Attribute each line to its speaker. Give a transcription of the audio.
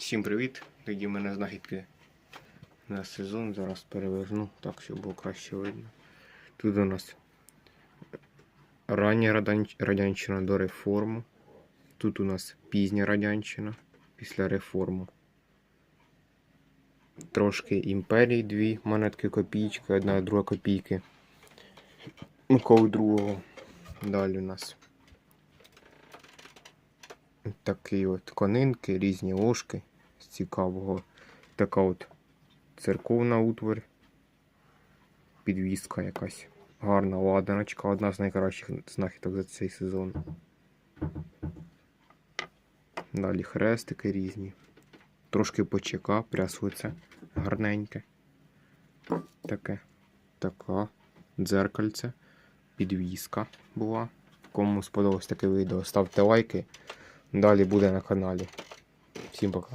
Speaker 1: Всім привіт! Тоді в мене знахідки на сезон. Зараз переверну так, щоб було краще видно. Тут у нас рання радянщина до реформу. Тут у нас пізня радянщина після реформу. Трошки імперії, дві монетки копійки, одна друга копійки. Миколи другого. Далі у нас такі от конинки, різні ложки з цікавого. Така от церковна утварь. Підвіска якась. Гарна ладаночка, одна з найкращих знахідок за цей сезон. Далі хрестики різні. Трошки почека, прясується гарненьке. Таке. Така. Дзеркальце. Підвіска була. Кому сподобалось таке відео, ставте лайки. Далі буде на каналі. Всім пока.